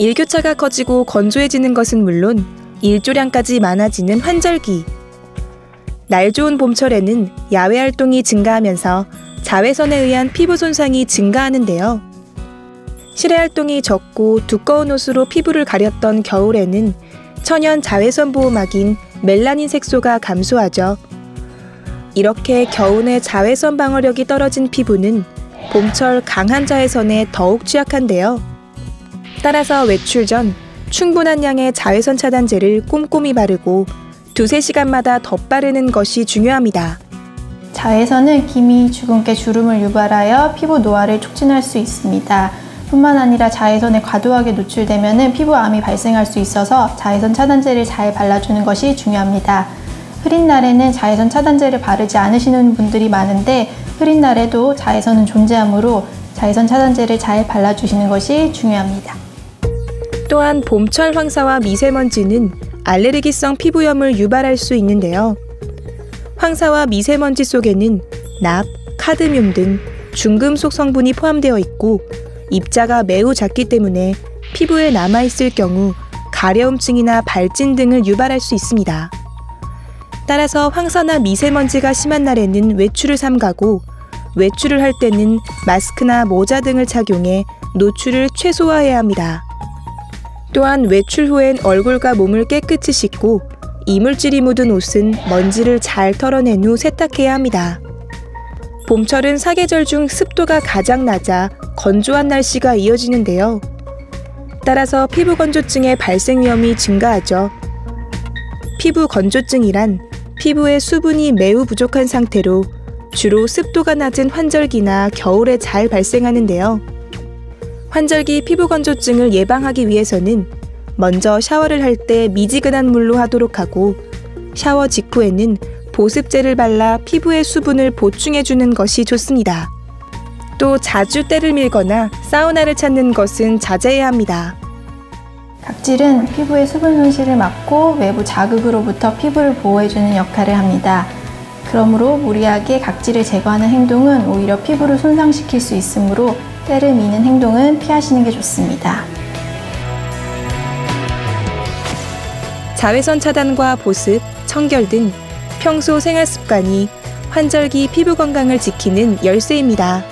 일교차가 커지고 건조해지는 것은 물론 일조량까지 많아지는 환절기. 날 좋은 봄철에는 야외 활동이 증가하면서 자외선에 의한 피부 손상이 증가하는데요. 실외 활동이 적고 두꺼운 옷으로 피부를 가렸던 겨울에는 천연 자외선 보호막인 멜라닌 색소가 감소하죠. 이렇게 겨울에 자외선 방어력이 떨어진 피부는 봄철 강한 자외선에 더욱 취약한데요. 따라서 외출 전 충분한 양의 자외선 차단제를 꼼꼼히 바르고 두세 시간마다 덧바르는 것이 중요합니다. 자외선은 기미, 주근깨, 주름을 유발하여 피부 노화를 촉진할 수 있습니다. 뿐만 아니라 자외선에 과도하게 노출되면 피부암이 발생할 수 있어서 자외선 차단제를 잘 발라주는 것이 중요합니다. 흐린 날에는 자외선 차단제를 바르지 않으시는 분들이 많은데 흐린 날에도 자외선은 존재하므로 자외선 차단제를 잘 발라주시는 것이 중요합니다. 또한 봄철 황사와 미세먼지는 알레르기성 피부염을 유발할 수 있는데요. 황사와 미세먼지 속에는 납, 카드뮴 등 중금속 성분이 포함되어 있고 입자가 매우 작기 때문에 피부에 남아있을 경우 가려움증이나 발진 등을 유발할 수 있습니다. 따라서 황사나 미세먼지가 심한 날에는 외출을 삼가고 외출을 할 때는 마스크나 모자 등을 착용해 노출을 최소화해야 합니다. 또한 외출 후엔 얼굴과 몸을 깨끗이 씻고 이물질이 묻은 옷은 먼지를 잘 털어낸 후 세탁해야 합니다. 봄철은 사계절 중 습도가 가장 낮아 건조한 날씨가 이어지는데요. 따라서 피부 건조증의 발생 위험이 증가하죠. 피부 건조증이란 피부의 수분이 매우 부족한 상태로 주로 습도가 낮은 환절기나 겨울에 잘 발생하는데요. 환절기 피부 건조증을 예방하기 위해서는 먼저 샤워를 할 때 미지근한 물로 하도록 하고 샤워 직후에는 보습제를 발라 피부의 수분을 보충해 주는 것이 좋습니다. 또 자주 때를 밀거나 사우나를 찾는 것은 자제해야 합니다. 각질은 피부의 수분 손실을 막고 외부 자극으로부터 피부를 보호해주는 역할을 합니다. 그러므로 무리하게 각질을 제거하는 행동은 오히려 피부를 손상시킬 수 있으므로 때를 미는 행동은 피하시는 게 좋습니다. 자외선 차단과 보습, 청결 등 평소 생활 습관이 환절기 피부 건강을 지키는 열쇠입니다.